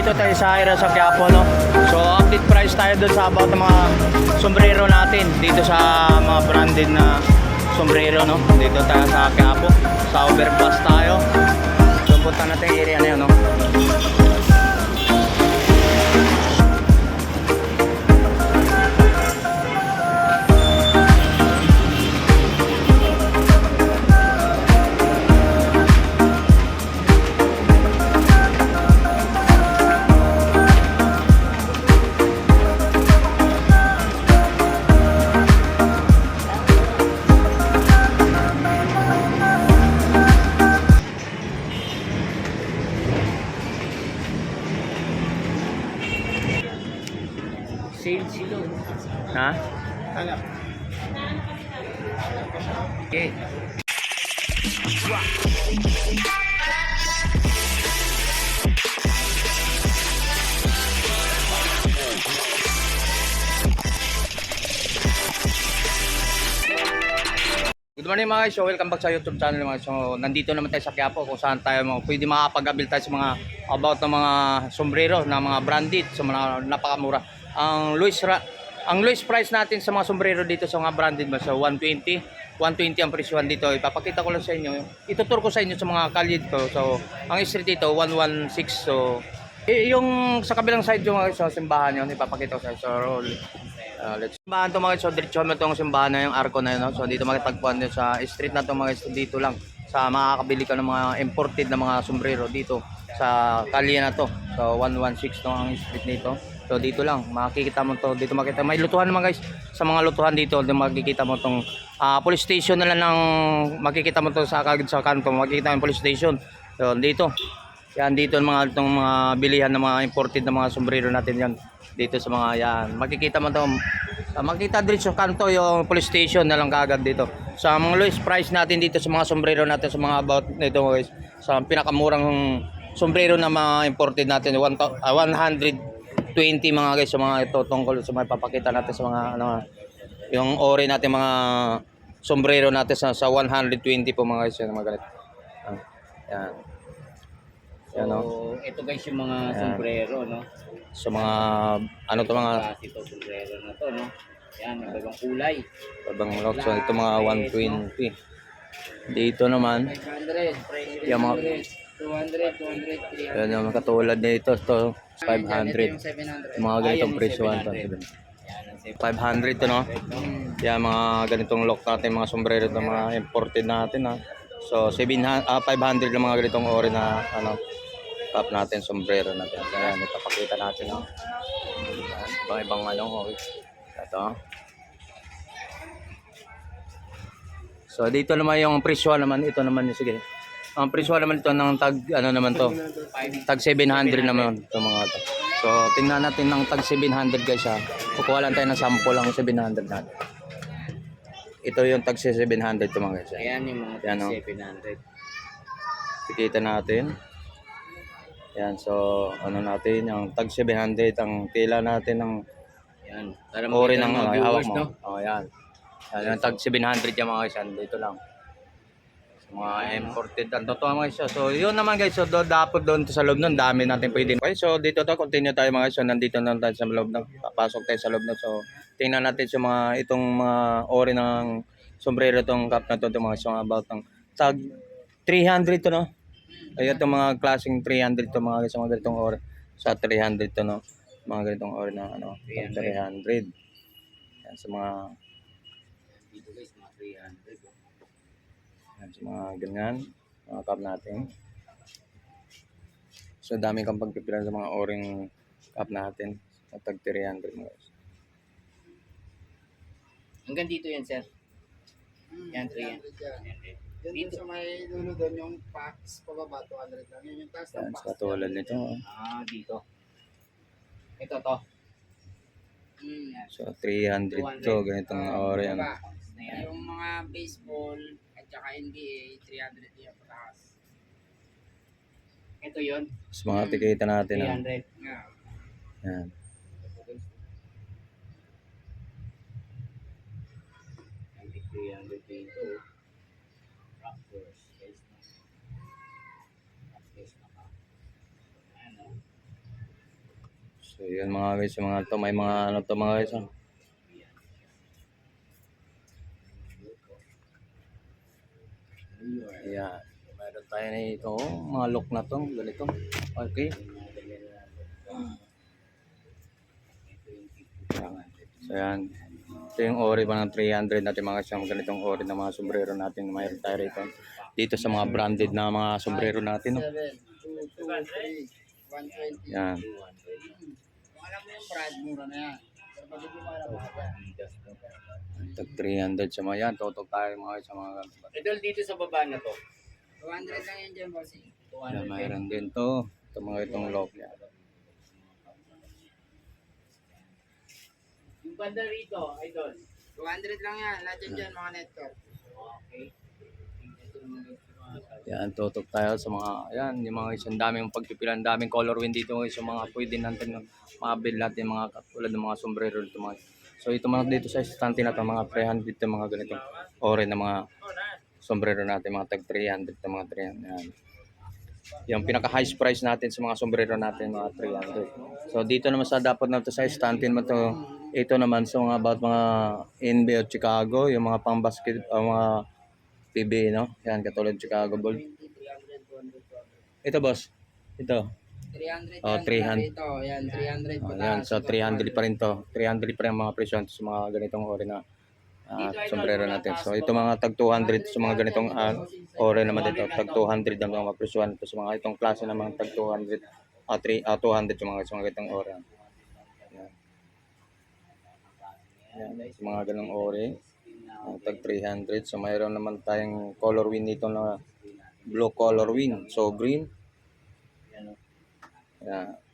Nandito tayo sa Ira sa Quiapo no. So update price tayo dun sa about mga sombrero natin dito sa mga branded na sombrero no. Dito tayo sa Quiapo, sa overpass tayo. So punta natin area na yun no. Ha? Okay. Good morning mga guys, so welcome back sa YouTube channel mga guys. So nandito naman tayo sa Quiapo kung saan tayo mga, pwede makapag-abil tayo sa mga about ng mga sombrero na mga branded sa mga napakamura. Ang Luis Ra ang Luis price natin sa mga sombrero dito sa mga branded ba so 120 120 ang presyohan dito. Ipapakita ko lang sa inyo. Ituturo ko sa inyo sa mga kalye dito. So, ang street dito 116. So, yung sa kabilang side yung sa simbahan yun, ipapakita ko sa inyo. So, Uh, let's simbahan to mga. So diretso mo itong simbahan na yung arko na yun. No? So dito makitagpuan din sa street na to mga guys. Dito lang sa makakabili ka ng mga imported na mga sombrero dito sa kalye na to. So 116 to ang street nito. So dito lang makikita mo to. Dito makita may lutuhan naman guys. Sa mga lutuhan dito, dito makikita mo tong ah, police station na lang ng makikita mo to sa kagad sa kanto. Makikita mo police station. So dito. Yan dito ang mga itong mga bilihan ng mga imported na mga sombrero natin yan dito sa mga yan. Makikita mo to. Uh, makikita sa kanto yung police station na lang kagad dito. Sa mga lowest price natin dito sa mga sombrero natin sa mga about nito guys. Sa pinakamurang sombrero na mga imported natin one, to- ah, 120 mga guys sa mga ito tungkol sa mga papakita natin sa mga ano yung ori natin mga sombrero natin sa, sa 120 po mga guys yan mga ganito. Ah, yan. So, Yan, no? ito guys yung mga Ayan. sombrero, no? sa mga ano to mga ito sombrero na to, no? Yan, may bagong kulay. Babang lock. So, ito mga 120. Dito naman, 500, Yung mga- 200, 200, 300. yan yung katulad nito. Ito, 500. Yung 700. Yung mga ganitong presyo. yung 1,000. 700. Yan, ang 700. 500 to, no? Hmm. Yan, mga ganitong lock natin, mga sombrero na mga imported natin, ha? So, 700, ah, 500 lang mga ganitong ori na, ano, top natin, sombrero natin. Ayan, ipapakita natin, no? Yan, ibang ibang ano, okay. Ito. So, dito naman yung presyo naman, ito naman yung, sige. Ang presyo naman ito ng tag, ano naman to, tag 700 naman ito mga to. So, tingnan natin ng tag 700 guys ha. Kukuha lang tayo ng sample lang 700 natin. Ito yung tag 700 ito mga guys. ha. Ayan yung mga no? 700. Kikita natin. Yan, so ano natin, yung tag 700, ang tila natin ng Yan. Para ori ng mga ano, viewers, hawak mo. no? Oh, yan. Yan, yung tag 700 yung mga guys, dito lang. Mga imported ang totoo mga guys. So, yun naman guys, so do, dapat doon sa loob nun, dami natin pwede. Okay, so dito to, continue tayo mga guys. So, nandito na tayo sa loob ng, papasok tayo sa loob na. So, tingnan natin sa mga, itong mga ori ng sombrero tong cap na to, itong mga so, about ng tag 300 to, no? Ayun itong mga klaseng 300 to mga guys, mga ganitong ori. Sa 300 to, no? Mga ganitong ori na, ano, 300. 300. Yan, sa mga, Dito guys, mga 300. Yan, sa mga ganyan, mga cup natin. So, dami kang pagpipilan sa mga oring cup natin. Sa tag 300 mga guys. Hanggang dito yan, sir. Yan, 300. Yan Dito. sa may dulo doon, yung packs pababa, 200 lang. Yun yung taas Yan, ng packs. katulad nito. oh. Ah, dito. Ito to. Yan. So, 300 to, ganitong ori. Ano. Yan. Yung mga baseball at saka NBA, 300 yung pataas. Ito yun. Sa mga tikita natin. Ano. 300. Yeah. Yan. Ang 300 dito. Rockers. Guys na. Rockers na ka. So yun mga guys, yung mga to, may mga ano to mga guys. Oh. Ayan. Meron tayo na ito, oh, mga look na to, ganito. Okay. So yan. Ito yung ori pa ng 300 natin mga siyang ganitong ori ng mga sombrero natin na mayroon tayo rito. Dito sa mga branded na mga sombrero natin. No? 7, 2, 2, 3, 120. Yan. Alam mo yung brand, mura na yan. Tag 300 sa mga yan. Totok tayo mga sa mga Idol dito sa baba na to. 200 lang yan dyan, bossing. yan, mayroon din to. Ito mga itong lock yan. Yung banda rito, idol. 200 lang yan. Lahat yan dyan, mga network. Okay. Yan, tutok tayo sa mga, yan, yung mga isang daming pagpipilan, daming color wind dito ngayon sa mga pwede natin mga build natin, mga katulad ng mga sombrero dito mga. So ito mga dito sa stante na mga 300 dito, mga ganito, ore na mga sombrero natin, mga tag 300 to mga 300. Yan. Yung pinaka highest price natin sa mga sombrero natin, mga 300. So dito naman sa dapat na to sa stante naman to, ito naman sa mga about mga NBA o Chicago, yung mga pang basket, uh, mga PBA, no? Yan, katulad Chicago Bull. 300, 200, 200. Ito, boss. Ito. 300 Oh, yan, 300. Ito, yan, 300 Oh, yan, so 300 pa rin to. 300 pa rin mga presyo sa mga ganitong ore na ah, sombrero natin. So ito mga tag 200 sa mga ganitong uh, ore naman dito. Tag 200 ang mga presyo nito sa mga itong klase ng mga tag 200 ah, 3, ah, 200 sa mga sa mga ganitong ore. Yan. Yan, sa mga ganong ore. ah, tag 300. So mayroon naman tayong color win nito na blue color win. So green. Yan. Ito.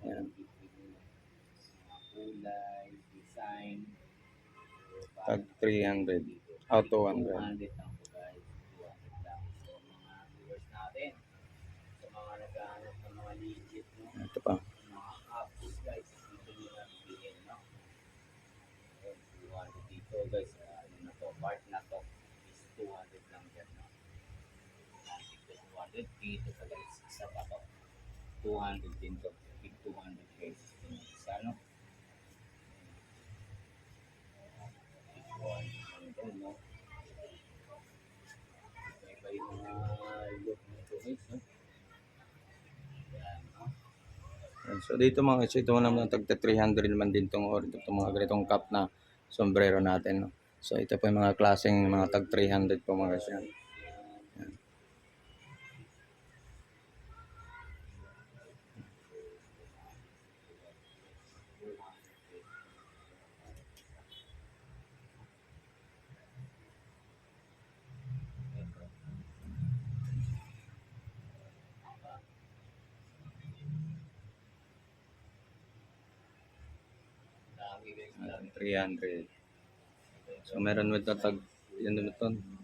Yan. Kulay, design. Tag 300. Out 200. 200 lang po guys. 200 lang. So mga viewers natin. Sa mga naghahanap ng mga legit, no? Ito pa. mga guys. Dito nyo na bigyan, no? 200 dito guys. Ano na to, part na to is 200 lang dyan, no? Ah, Dito 200 dito guys. Isa pa to. 200 din to. Big 200 guys. Yung Isa, no? Big 200 lang to, no? Iba-iba yung mga look nito guys, no? So dito mga so ito naman tag 300 naman din tong or itong mga ganitong cup na sombrero natin. No? So ito po yung mga klaseng mga tag 300 po mga kasi. 300. So meron mo ito tag yan naman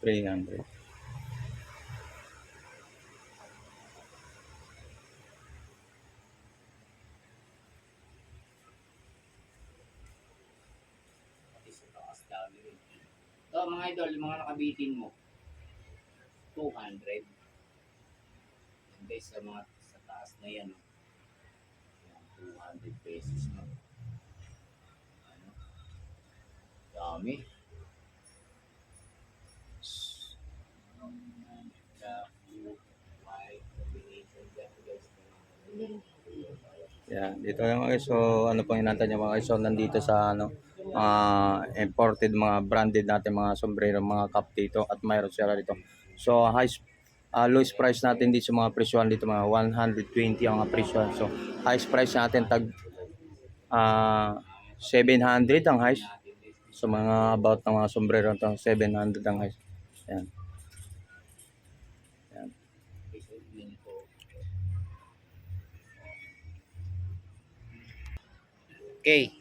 ito. Three hundred. Pati sa taas dami rin. So mga idol, mga nakabitin mo, 200. Yan sa mga sa taas na. Yan, 200 pesos na. Ano? Dami. Black, blue, white, combination dyan guys. Yeah, dito yung mga. So ano pang inanta niya mga. So nandito sa ano mga imported mga branded natin mga sombrero, mga cup dito at mayroon sila dito. So highest uh, lowest price natin dito sa mga presyon dito mga 120 ang mga. So highest price natin tag Ah, 700 ang highs. So mga about ng mga sombrero to, 700 ang highs. Yan. Yan. Okay.